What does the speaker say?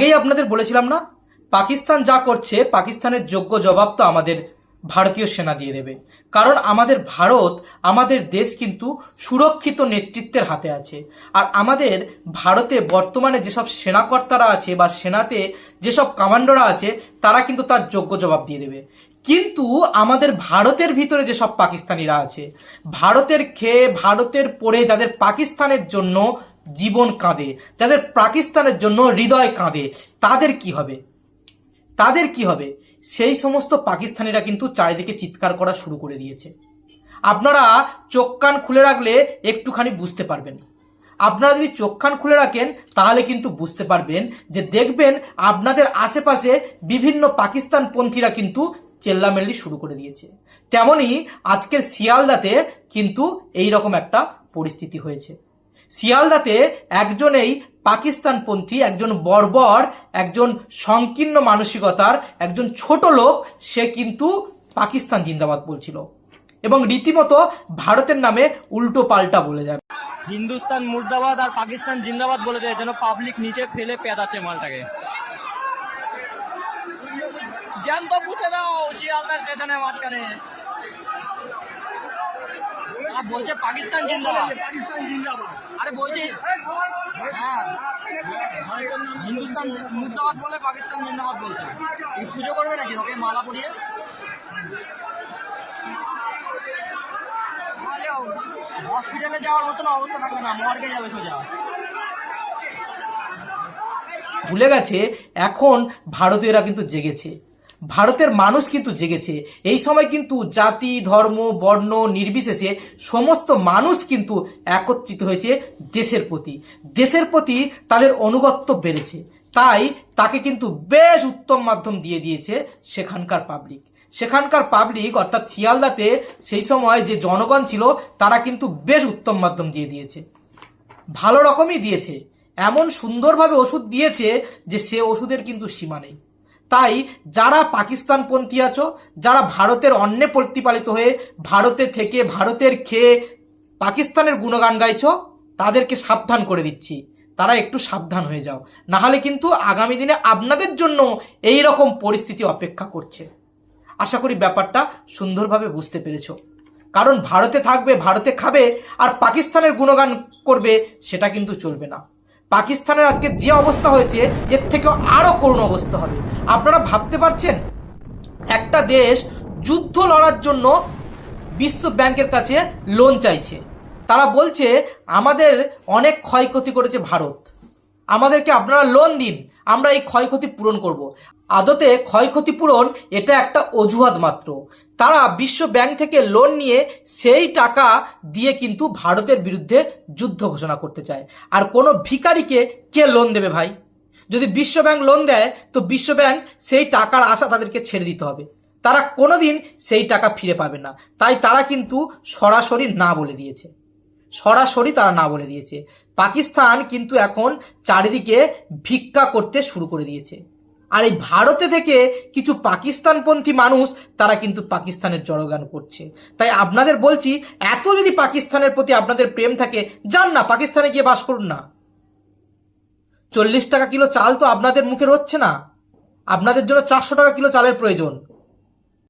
আগেই আপনাদের বলেছিলাম না? পাকিস্তান যা করছে, পাকিস্তানের যোগ্য জবাব তো আমাদের ভারতীয় সেনা দিয়ে দেবে। কারণ আমাদের ভারত, আমাদের দেশ কিন্তু সুরক্ষিত নেতৃত্বের হাতে আছে। আর আমাদের ভারতে বর্তমানে যেসব সেনাকর্তারা আছে বা সেনাতে যেসব কমান্ডোরা আছে, তারা কিন্তু তার যোগ্য জবাব দিয়ে দেবে। কিন্তু আমাদের ভারতের ভিতরে যেসব পাকিস্তানিরা আছে, ভারতের খেয়ে ভারতের পড়ে যাদের পাকিস্তানের জন্য জীবন কাঁদে, যাদের পাকিস্তানের জন্য হৃদয় কাঁদে, তাদের কি হবে? তাদের কি হবে? সেই সমস্ত পাকিস্তানিরা কিন্তু চারিদিকে চিৎকার করা শুরু করে দিয়েছে। আপনারা চোখ কান খুলে রাখলে একটুখানি বুঝতে পারবেন। আপনারা যদি চোখ কান খুলে রাখেন, তাহলে কিন্তু বুঝতে পারবেন যে দেখবেন আপনাদের আশেপাশে বিভিন্ন পাকিস্তান পন্থীরা কিন্তু চেল্লামেল্লি শুরু করে দিয়েছে। তেমনি আজকের শিয়ালদাতে কিন্তু এই রকম একটা পরিস্থিতি হয়েছে। শিয়ালদাতে একজন এই পাকিস্তানপন্থী, একজন বর্বর, একজন সংকীর্ণ মানসিকতার, একজন ছোট লোক, সে কিন্তু পাকিস্তান জিন্দাবাদ বলছিল। এবং রীতিমতো ভারতের নামে উল্টো পাল্টা বলে যাবে। হিন্দুস্তান মুর্দাবাদ আর পাকিস্তান জিন্দাবাদ বলে যায়, যেন পাবলিক নিচে ফেলে পেদাচ্ছে মালটাকে। জ্যান্ত পুঁতে দাও শিয়ালদা স্টেশনের মাঝখানে। আর বলছে পাকিস্তান জিন্দাবাদ। পাকিস্তান জিন্দাবাদ। আরে বলছি হ্যাঁ হিন্দুস্তান মুর্দাবাদ বলে পাকিস্তান জিন্দাবাদ বলছে। এই পুজো করবে নাকি ওকে মালা পরিয়ে? হসপিটালে যাওয়ার মতন অবস্থা থাকবে না মর্গে যাবে সোজা। ভুলে গেছে এখন ভারতীয়রা কিন্তু জেগেছে। ভারতের মানুষ কিন্তু জেগেছে। এই সময় কিন্তু জাতি, ধর্ম, বর্ণ নির্বিশেষে সমস্ত মানুষ কিন্তু একত্রিত হয়েছে দেশের প্রতি। দেশের প্রতি তাদের অনুগত্য বেড়েছে। তাই তাকে কিন্তু বেশ উত্তম মাধ্যম দিয়ে দিয়েছে সেখানকার পাবলিক সেখানকার পাবলিক অর্থাৎ শিয়ালদাতে সেই সময় যে জনগণ ছিল, তারা কিন্তু বেশ উত্তম মাধ্যম দিয়ে দিয়েছে। ভালো রকমই দিয়েছে। এমন সুন্দরভাবে ওষুধ দিয়েছে যে সে ওষুধের কিন্তু সীমা নেই। তাই যারা পাকিস্তানপন্থী আছো, যারা ভারতের অন্যে প্রতিপালিত হয়ে ভারতে থেকে ভারতের খেয়ে পাকিস্তানের গুণগান গাইছো, তাদেরকে সাবধান করে দিচ্ছি। তারা একটু সাবধান হয়ে যাও। না হলে কিন্তু আগামী দিনে আপনাদের জন্য এই রকম পরিস্থিতি অপেক্ষা করছে। আশা করি ব্যাপারটা সুন্দরভাবে বুঝতে পেরেছ। কারণ ভারতে থাকবে, ভারতে খাবে, আর পাকিস্তানের গুণগান করবে, সেটা কিন্তু চলবে না। পাকিস্তানের আজকে যে অবস্থা হয়েছে, এর থেকেও আরও করুণ অবস্থা হবে। আপনারা ভাবতে পারছেন? একটা দেশ যুদ্ধ লড়ার জন্য বিশ্ব ব্যাংকের কাছে লোন চাইছে। তারা বলছে, আমাদের অনেক ক্ষয়ক্ষতি করেছে ভারত। আমাদেরকে আপনারা লোন দিন। আমরা এই ক্ষয়ক্ষতি পূরণ করব। আদতে ক্ষয়ক্ষতি পূরণ এটা একটা অজুহাত মাত্র। তারা বিশ্ব ব্যাংক থেকে লোন নিয়ে সেই টাকা দিয়ে কিন্তু ভারতের বিরুদ্ধে যুদ্ধ ঘোষণা করতে চায়। আর কোনো ভিখারিকে কে লোন দেবে ভাই? যদি বিশ্ব ব্যাংক লোন দেয়, তো বিশ্ব ব্যাংক সেই টাকার আশা তাদেরকে ছেড়ে দিতে হবে। তারা কোনোদিন সেই টাকা ফিরে পাবে না। তাই তারা কিন্তু সরাসরি না বলে দিয়েছে। সরাসরি তারা না বলে দিয়েছে। পাকিস্তান কিন্তু এখন চারিদিকে ভিক্ষা করতে শুরু করে দিয়েছে। আর এই ভারতে থেকে কিছু পাকিস্তানপন্থী মানুষ তারা কিন্তু পাকিস্তানের জড়গান করছে। তাই আপনাদের বলছি, এত যদি পাকিস্তানের প্রতি আপনাদের প্রেম থাকে, যান না, পাকিস্তানে গিয়ে বাস করুন না। চল্লিশ টাকা কিলো চাল তো আপনাদের মুখে রচ্ছে না। আপনাদের জন্য চারশো টাকা কিলো চালের প্রয়োজন।